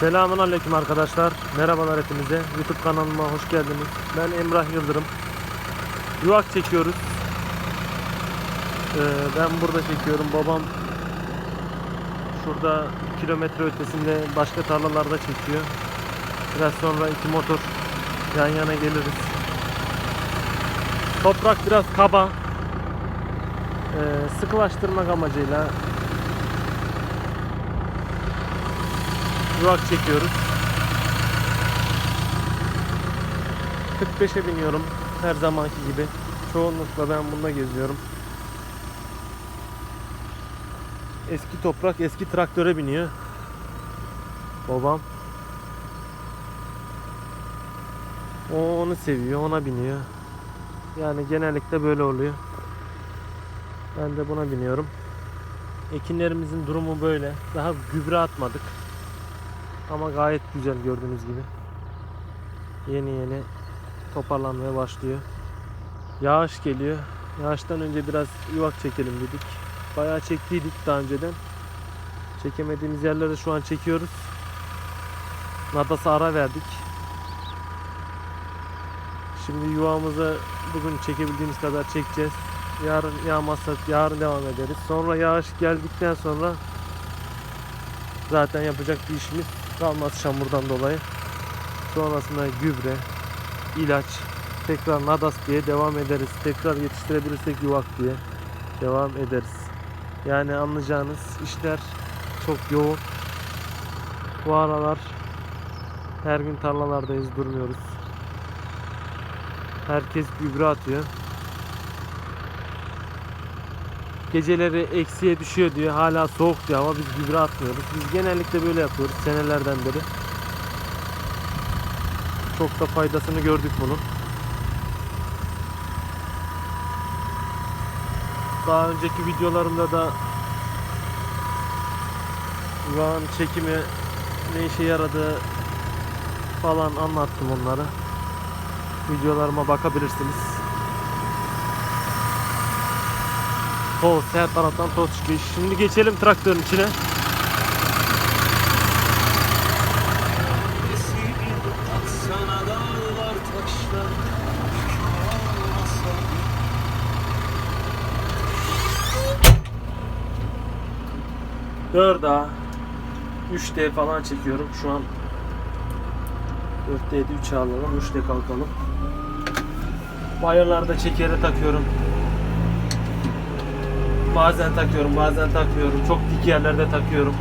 Selamun Aleyküm arkadaşlar. Merhabalar hepinize. YouTube kanalıma hoş geldiniz. Ben Emrah Yıldırım. Yuvak çekiyoruz. Ee, ben burada çekiyorum. Babam şurada kilometre ötesinde başka tarlalarda çekiyor. Biraz sonra iki motor yan yana geliriz. Toprak biraz kaba. Ee, sıkılaştırmak amacıyla Yuvak çekiyoruz. 45'e biniyorum her zamanki gibi. Çoğunlukla ben bunda geziyorum. Eski toprak eski traktöre biniyor. Babam. O onu seviyor, ona biniyor. Yani genellikle böyle oluyor. Ben de buna biniyorum. Ekinlerimizin durumu böyle. Daha gübre atmadık. Ama gayet güzel gördüğünüz gibi. Yeni yeni toparlanmaya başlıyor. Yağış geliyor. Yağıştan önce biraz yuvak çekelim dedik. Bayağı çektiydik daha önceden. Çekemediğimiz yerlerde şu an çekiyoruz. Nadas'a ara verdik. Şimdi yuvamızı bugün çekebildiğimiz kadar çekeceğiz. Yarın yağmazsa yarın devam ederiz. Sonra yağış geldikten sonra zaten yapacak bir işimiz kalmaz çamurdan dolayı. Sonrasında gübre, ilaç, tekrar nadas diye devam ederiz. Tekrar yetiştirebilirsek yuvak diye devam ederiz. Yani anlayacağınız işler çok yoğun. Bu aralar her gün tarlalardayız durmuyoruz. Herkes gübre atıyor. Geceleri eksiye düşüyor diyor. Hala soğuk diyor ama biz gübre atmıyoruz. Biz genellikle böyle yapıyoruz senelerden beri. Çok da faydasını gördük bunun. Daha önceki videolarımda da Yuvağın çekimi ne işe yaradığı falan anlattım onları. Videolarıma bakabilirsiniz. Toz, her taraftan toz çıkıyor. Şimdi geçelim traktörün içine. Dört a 3D falan çekiyorum şu an 4D'de 3'e alalım 3D kalkalım Bayırlarda çekere takıyorum Bazen takıyorum bazen takmıyorum Çok dik yerlerde takıyorum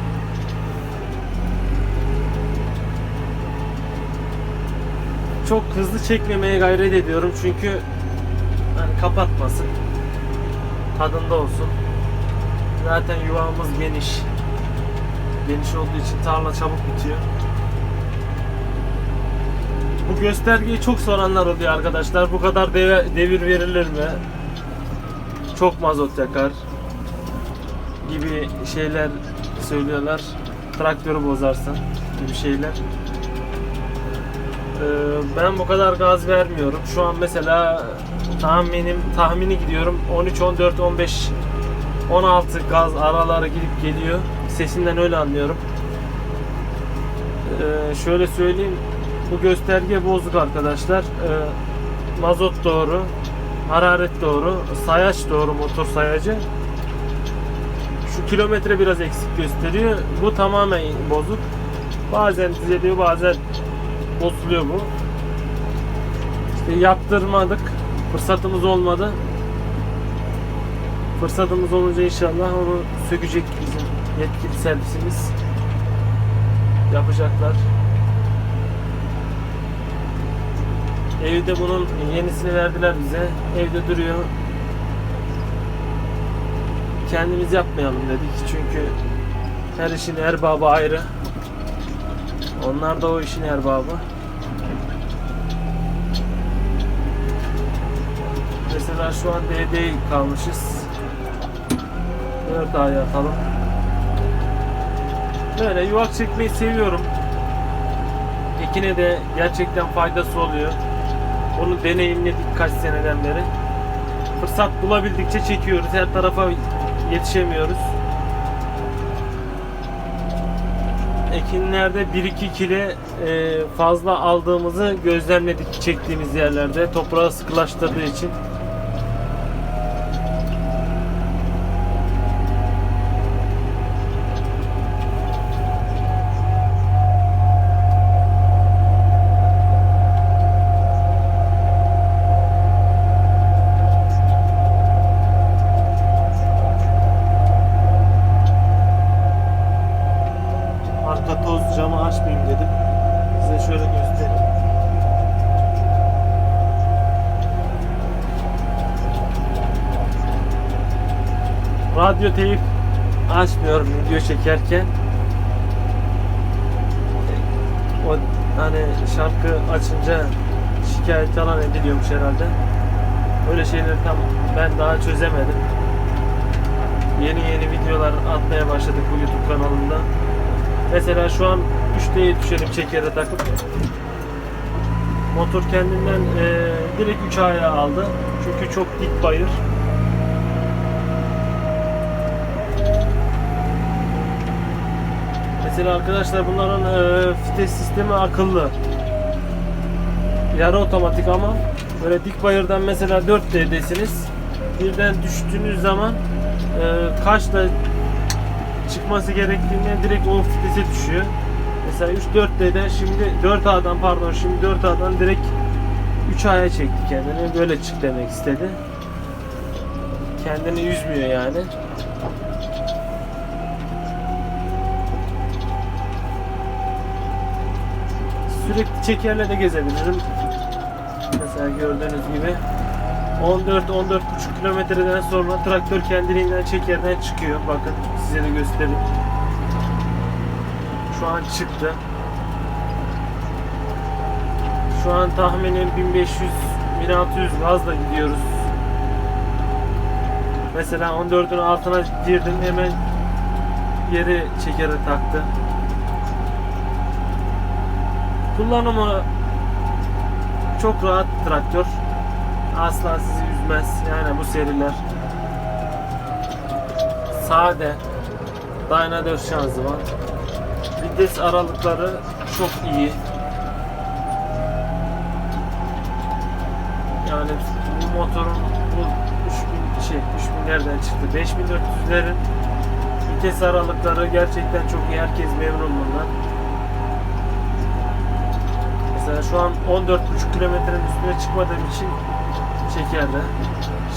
Çok hızlı çekmemeye gayret ediyorum çünkü hani kapatmasın Tadında olsun Zaten yuvamız geniş. Geniş olduğu için tarla çabuk bitiyor. Bu göstergeyi çok soranlar oluyor arkadaşlar. Bu kadar deve- devir verilir mi? Çok mazot yakar gibi şeyler söylüyorlar. Traktörü bozarsın gibi şeyler. Ee, ben bu kadar gaz vermiyorum. Şu an mesela tahminim tahmini gidiyorum 13 14 15 16 gaz aralara gidip geliyor. Sesinden öyle anlıyorum. Ee, şöyle söyleyeyim. Bu gösterge bozuk arkadaşlar. Ee, mazot doğru. Hararet doğru. Sayaç doğru motor sayacı. Kilometre biraz eksik gösteriyor. Bu tamamen bozuk. Bazen düzeliyor bazen bozuluyor bu. İşte yaptırmadık. Fırsatımız olmadı. Fırsatımız olunca inşallah onu sökecek bizim yetkili servisimiz. Yapacaklar. Evde bunun yenisini verdiler bize. Evde duruyor. Kendimiz yapmayalım dedik. Çünkü her işin erbabı ayrı. Onlar da o işin erbabı. Mesela şu an DD kalmışız. 4 aya atalım. Böyle yuvak çekmeyi seviyorum. Ekine de gerçekten faydası oluyor. Onu deneyimledik kaç seneden beri. Fırsat bulabildikçe çekiyoruz. Her tarafa yetişemiyoruz. ekinlerde 1-2 kile fazla aldığımızı gözlemledik çektiğimiz yerlerde. Toprağı sıkılaştırdığı için. Radyo teyip açmıyorum video çekerken. O hani şarkı açınca şikayet falan ediliyormuş herhalde. Öyle şeyleri tam ben daha çözemedim. Yeni yeni videolar atmaya başladık bu YouTube kanalında. Mesela şu an 3D'ye düşelim çekere takıp. Motor kendinden eee direkt 3 aya aldı. Çünkü çok dik bayır. Mesela arkadaşlar bunların eee vites sistemi akıllı. Yarı otomatik ama böyle dik bayırdan mesela 4D'desiniz. Birden düştüğünüz zaman eee kaçla çıkması gerektiğinde direkt o vitese düşüyor. Mesela 3-4D'den şimdi 4A'dan pardon şimdi 4A'dan direkt 3A'ya çekti kendini. Böyle çık demek istedi. Kendini üzmüyor yani. Sürekli çekerle de gezebilirim. Mesela gördüğünüz gibi 14-14,5 kilometreden sonra traktör kendiliğinden çekerden çıkıyor. Bakın size de göstereyim. Şu an çıktı. Şu an tahminim 1500-1600 gazla gidiyoruz. Mesela 14'ün altına girdim hemen geri çekeri taktı. Kullanımı çok rahat traktör. Asla sizi üzmez. Yani bu seriler. Sade. Dyna 4 şanzıman. Vites aralıkları çok iyi. Yani bu motorun bu 3000 şey 3000'lerden çıktı. 5400'lerin vites aralıkları gerçekten çok iyi. Herkes memnun bundan. Mesela şu an 14,5 kilometrenin üstüne çıkmadığım için çekerdi.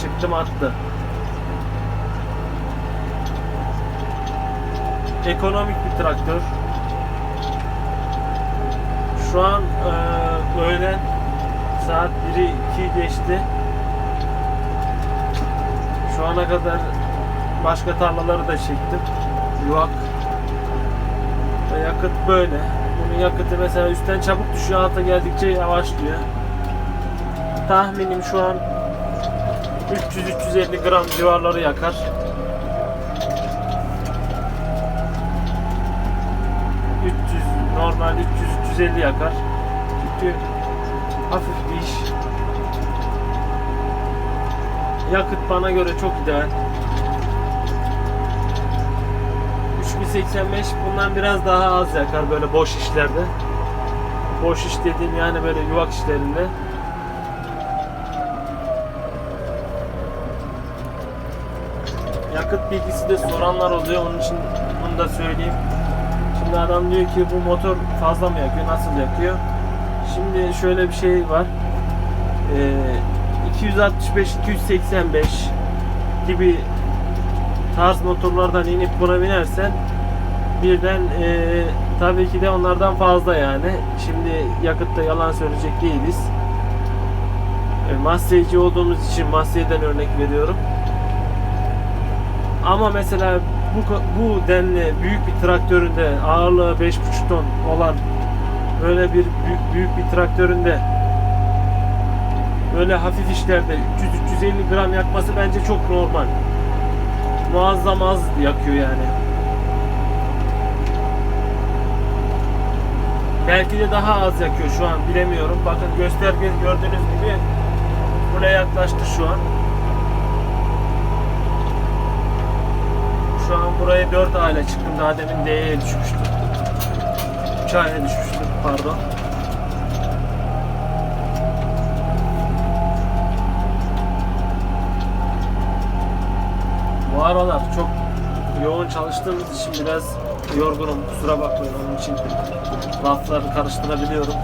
Çıktım attı. Ekonomik bir traktör. Şu an eee öğlen saat 1'i 2 geçti. Şu ana kadar başka tarlaları da çektim. Yuvak. Yakıt böyle. Bunun yakıtı mesela üstten çabuk düşüyor, alta geldikçe yavaşlıyor. Tahminim şu an 300-350 gram civarları yakar. ...300, normal 300-350 yakar. Çünkü hafif bir iş. Yakıt bana göre çok ideal. 3085 bundan biraz daha az yakar böyle boş işlerde. Boş iş dediğim yani böyle yuvak işlerinde. Yakıt bilgisi de soranlar oluyor. Onun için bunu da söyleyeyim. Şimdi adam diyor ki bu motor fazla mı yakıyor? Nasıl yakıyor? Şimdi şöyle bir şey var. Ee, 265-285 gibi tarz motorlardan inip buna binersen birden e, tabii ki de onlardan fazla yani. Şimdi yakıtta yalan söyleyecek değiliz. E, Masseyci olduğumuz için Massey'den örnek veriyorum. Ama mesela bu bu denli büyük bir traktöründe ağırlığı 5,5 ton olan böyle bir büyük, büyük bir traktöründe böyle hafif işlerde 300-350 gram yakması bence çok normal. Muazzam az yakıyor yani. Belki de daha az yakıyor şu an bilemiyorum. Bakın gösterge gördüğünüz gibi buraya yaklaştı şu an. Şu an buraya 4 aile çıktım. Daha demin D'ye düşmüştüm. 3 hane düşmüştü pardon. Aralar çok yoğun çalıştığımız için biraz yorgunum. Kusura bakmayın onun için lafları karıştırabiliyorum.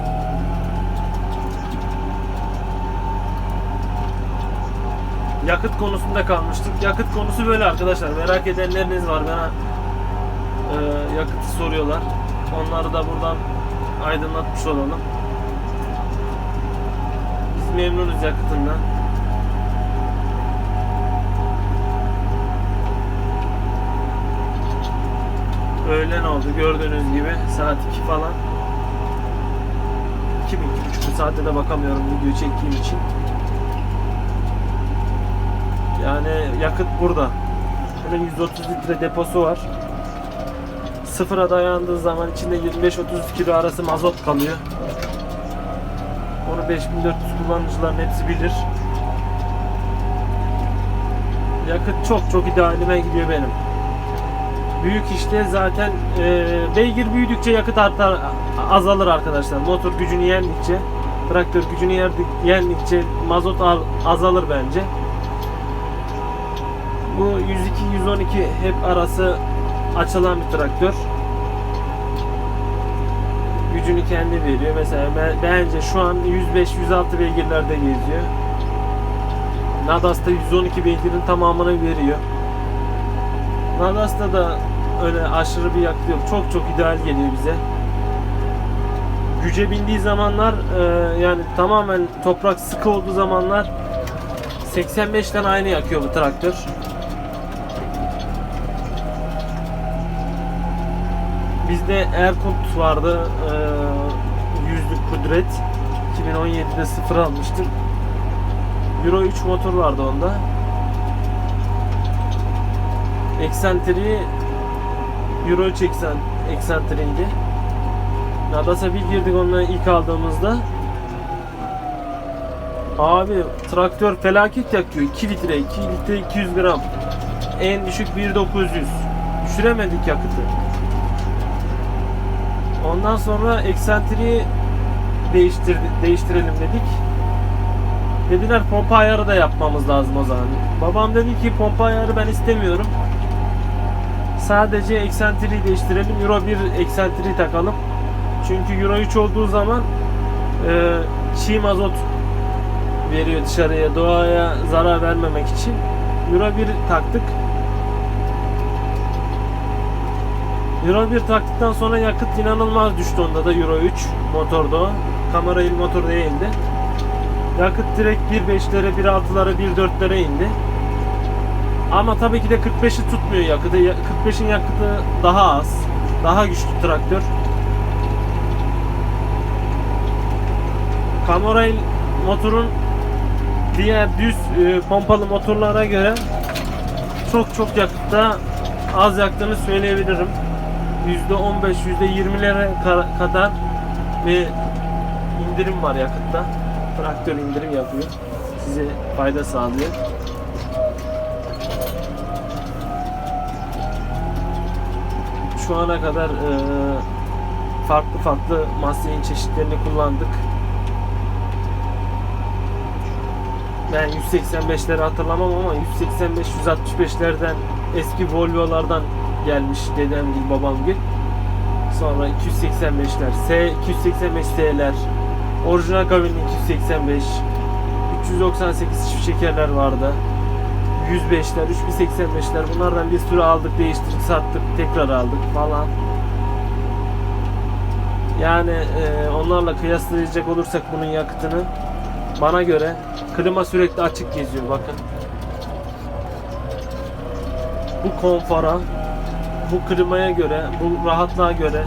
Yakıt konusunda kalmıştık. Yakıt konusu böyle arkadaşlar. Merak edenleriniz var. Bana e, yakıtı soruyorlar. Onları da buradan aydınlatmış olalım. Biz memnunuz yakıtından. Öğlen oldu gördüğünüz gibi saat 2 falan. 2 mi 2,5 saate de bakamıyorum video çektiğim için. Yani yakıt burada. Bunun 130 litre deposu var. Sıfıra dayandığı zaman içinde 25-30 kilo arası mazot kalıyor. Onu 5400 kullanıcıların hepsi bilir. Yakıt çok çok idealime gidiyor benim. Büyük işte zaten e, beygir büyüdükçe yakıt artar azalır arkadaşlar. Motor gücünü yendikçe, traktör gücünü yendikçe mazot al- azalır bence. Bu 102-112 hep arası açılan bir traktör. Gücünü kendi veriyor. Mesela ben- bence şu an 105-106 beygirlerde geziyor. Nadas'ta 112 beygirin tamamını veriyor. Nadas'ta da öyle aşırı bir yakıt yok. Çok çok ideal geliyor bize. Güce bindiği zamanlar e, yani tamamen toprak sıkı olduğu zamanlar 85'ten aynı yakıyor bu traktör. Bizde Erkut vardı. E, yüzlük kudret. 2017'de sıfır almıştık. Euro 3 motor vardı onda. Eksentriği Euro 3 eksen, eksentriğiydi. Nadas'a bir girdik onunla ilk aldığımızda. Abi traktör felaket yakıyor. 2 litre, 2 litre 200 gram. En düşük 1900. Düşüremedik yakıtı. Ondan sonra eksentriği değiştir, değiştirelim dedik. Dediler pompa ayarı da yapmamız lazım o zaman. Babam dedi ki pompa ayarı ben istemiyorum. Sadece eksentriği değiştirelim. Euro 1 eksentriği takalım. Çünkü Euro 3 olduğu zaman e, çiğ mazot veriyor dışarıya doğaya zarar vermemek için. Euro 1 taktık. Euro 1 taktıktan sonra yakıt inanılmaz düştü onda da Euro 3 motorda o. Kamera motor değildi. Yakıt direkt 1.5'lere, 1.6'lara, 1.4'lere indi. Ama tabii ki de 45'i tutmuyor yakıtı. Ya- 45'in yakıtı daha az. Daha güçlü traktör. Camorail motorun diğer düz e, pompalı motorlara göre çok çok yakıtta az yaktığını söyleyebilirim. %15, %20'lere ka- kadar bir indirim var yakıtta. Traktör indirim yapıyor. Size fayda sağlıyor. Şu ana kadar e, farklı farklı Mustang'in çeşitlerini kullandık. Ben 185'leri hatırlamam ama 185-165'lerden eski Volvo'lardan gelmiş dedem gibi babam gibi. Sonra 285'ler, S 285 S'ler, orijinal kabinin 285, 398 çift şekerler vardı. 105'ler, 3085'ler bunlardan bir sürü aldık, değiştirdik, sattık, tekrar aldık falan. Yani e, onlarla kıyaslayacak olursak bunun yakıtını bana göre klima sürekli açık geziyor bakın. Bu konfora, bu klimaya göre, bu rahatlığa göre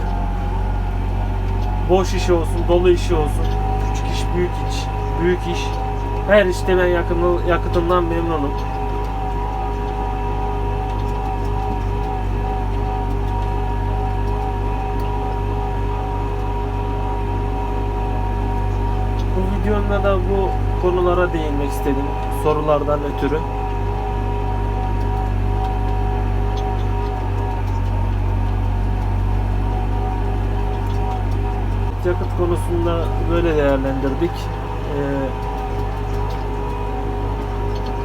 boş işi olsun, dolu işi olsun, küçük iş, büyük iş, büyük iş. Her işte ben yakını, yakıtından memnunum. Konulara değinmek istedim. Sorulardan ötürü. yakıt konusunda böyle değerlendirdik. Ee,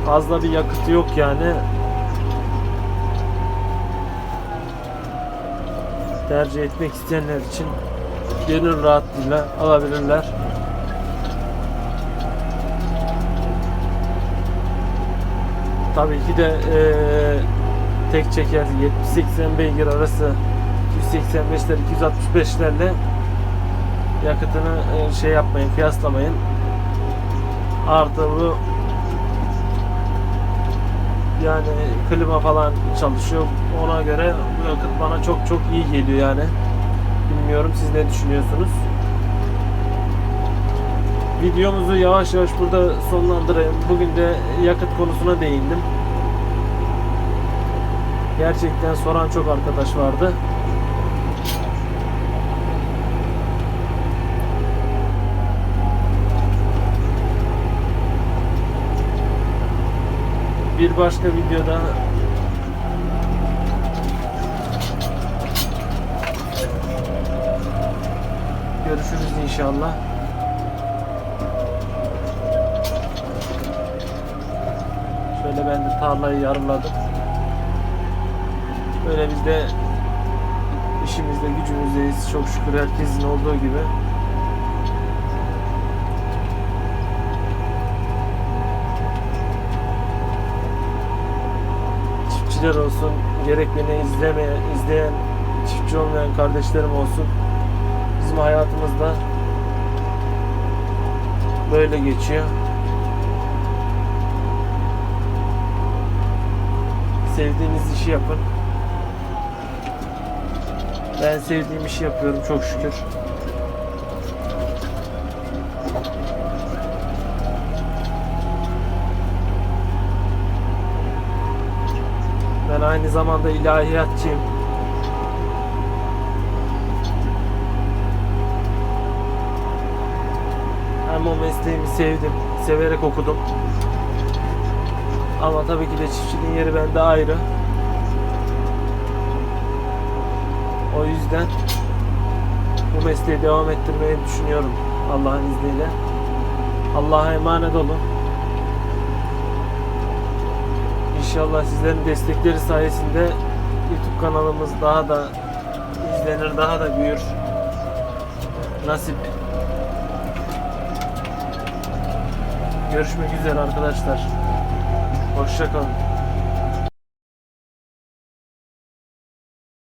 fazla bir yakıtı yok yani. Tercih etmek isteyenler için gönül rahatlığıyla alabilirler. Tabii ki de eee, tek çeker 70-80 beygir arası 185'ler 265'lerle yakıtını e, şey yapmayın kıyaslamayın. Artı bu yani klima falan çalışıyor. Ona göre bu yakıt bana çok çok iyi geliyor yani. Bilmiyorum siz ne düşünüyorsunuz? Videomuzu yavaş yavaş burada sonlandırayım. Bugün de yakıt konusuna değindim. Gerçekten soran çok arkadaş vardı. Bir başka videoda görüşürüz inşallah. Şöyle ben de tarlayı yarıladım. Böyle biz de işimizde gücümüzdeyiz çok şükür herkesin olduğu gibi. Çiftçiler olsun, gerek beni izlemeye, izleyen, çiftçi olmayan kardeşlerim olsun. Bizim hayatımızda böyle geçiyor. Sevdiğiniz işi yapın. Ben sevdiğim işi yapıyorum çok şükür. Ben aynı zamanda ilahiyatçıyım. Hem o mesleğimi sevdim, severek okudum. Ama tabii ki de çiftçiliğin yeri bende ayrı. O yüzden bu mesleği devam ettirmeyi düşünüyorum Allah'ın izniyle. Allah'a emanet olun. İnşallah sizlerin destekleri sayesinde YouTube kanalımız daha da izlenir, daha da büyür. Nasip. Görüşmek üzere arkadaşlar. Hoşçakalın.